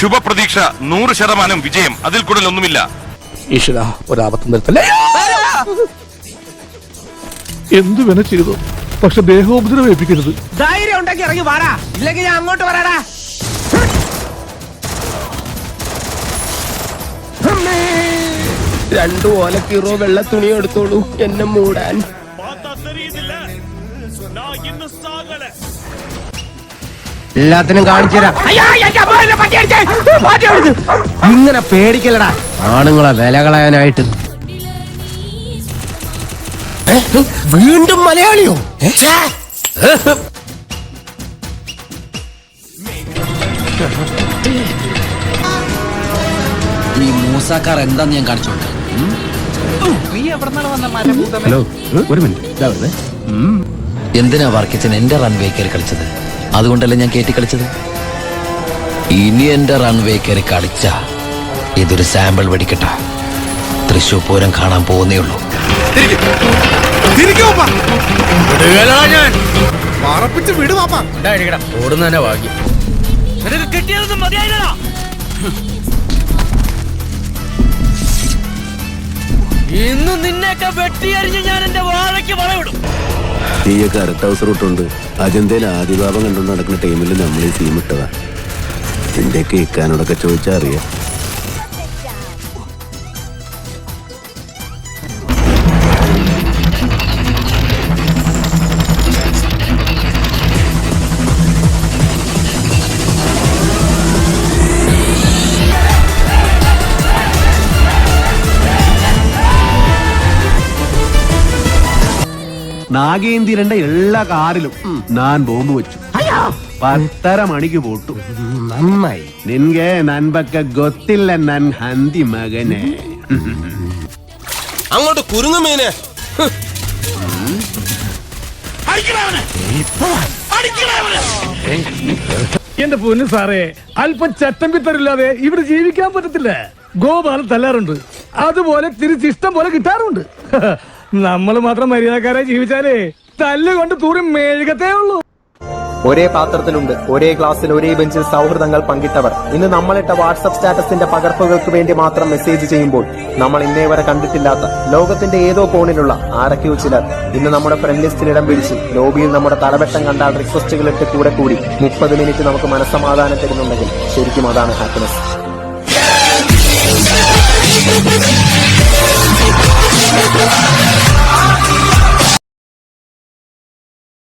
ശുഭപ്രതീക്ഷ. നൂറ് ശതമാനം വിജയം. അതിൽ കൂടുതൽ ഒന്നുമില്ല. ഈശ്വര ഒരാപത്തും വരുത്തല്ലേ? എന്തു വേണ ചെയ്തു? പക്ഷെ ദേഹോപദ്രവം ഏൽപ്പിക്കരുത്. ധൈര്യം ഉണ്ടെങ്കിൽ ഇറങ്ങി വാടാ. ഇല്ലെങ്കിൽ ഞാൻ അങ്ങോട്ട് വരാടാ. രണ്ടു ഓലക്കീറോ വെള്ള തുണി എടുത്തോളൂ എന്നെ മൂടാൻ. എല്ലാത്തിനും കാണിച്ചുതരാം. ഇങ്ങനെ പേടിക്കലടാ ആണുങ്ങളെ വില കളയാനായിട്ട്. ഏ? വീണ്ടും മലയാളിയോ! ഈ മൂസാക്കാർ എന്താന്ന് ഞാൻ കാണിച്ചു കൊടുക്കാം. ഹലോ ഒരു മിനിറ്റ്. എന്തിനാ വർക്കിച്ചൻ എന്റെ റൺവേ കയറി കളിച്ചത്? അതുകൊണ്ടല്ലേ ഞാൻ കയറ്റി കളിച്ചത്? ഇനി എന്റെ റൺവേ കയറി കളിച്ച ഇതൊരു സാമ്പിൾ വെടിക്കട്ട. തൃശൂർ പൂരം കാണാൻ പോകുന്നേ ഉള്ളൂ. ഓടുന്നതന്നെ ഭാഗ്യം. ഇന്ന് നിന്നെയൊക്കെ വെട്ടിയരിഞ്ഞ് ഞാൻ എന്റെ നീയൊക്കെ കറുത്ത അവസരം ഇട്ടുണ്ട് അജന്തയിൽ ആദിഭാവം കണ്ടുകൊണ്ട് നടക്കുന്ന ടീമിൽ നമ്മൾ ഈ സീം ഇട്ടതാ. എന്റെ കേൾക്കാനോടൊക്കെ ചോദിച്ചാൽ അറിയാം. നാഗേന്ദ്രന്റെ എല്ലാ കാറിലും ഞാൻ ബോംബ് വെച്ചു. പത്തര മണിക്ക് പോട്ടു. നന്നായി. നിൻകെ നൻപക്ക ഗൊത്തില്ല നൻ ഹന്തി മകനെ. അങ്ങോട്ട് കുരുങ്ങു മീനെ. എന്റെ പൊന്നു സാറേ അല്പം ചട്ടമ്പിത്തരില്ലാതെ ഇവിടെ ജീവിക്കാൻ പറ്റത്തില്ല. ഗോപാലൻ തല്ലാറുണ്ട്. അതുപോലെ തിരിച്ചിഷ്ടം പോലെ കിട്ടാറുണ്ട്. നമ്മൾ മാത്രം മര്യാദക്കാരെ ജീവിച്ചാലേ തല്ലുകൊണ്ട് തൂറി മെഴുകത്തേ ഉള്ളൂ. ഒരേ പാത്രത്തിലുണ്ട് ഒരേ ക്ലാസ്സിൽ ഒരേ ബെഞ്ചിൽ സൗഹൃദങ്ങൾ പങ്കിട്ടവർ. ഇന്ന് നമ്മളിട്ട വാട്സപ്പ് സ്റ്റാറ്റസിന്റെ പകർപ്പുകൾക്ക് വേണ്ടി മാത്രം മെസ്സേജ് ചെയ്യുമ്പോൾ നമ്മൾ ഇന്നേ വരെ കണ്ടിട്ടില്ലാത്ത ലോകത്തിന്റെ ഏതോ കോണിലുള്ള ആരൊക്കെയോ ചിലർ ഇന്ന് നമ്മുടെ ഫ്രണ്ട് ലിസ്റ്റിൽ ഇടം പിടിച്ച് ലോബിയിൽ നമ്മുടെ തലവെട്ടം കണ്ടാൽ റിക്വസ്റ്റുകൾ ഇട്ട് കൂടെ കൂടി മുപ്പത് മിനിറ്റ് നമുക്ക് മനസ്സമാധാനം തരുന്നുണ്ടെങ്കിൽ ശരിക്കും അതാണ് ഹാപ്പിനെസ്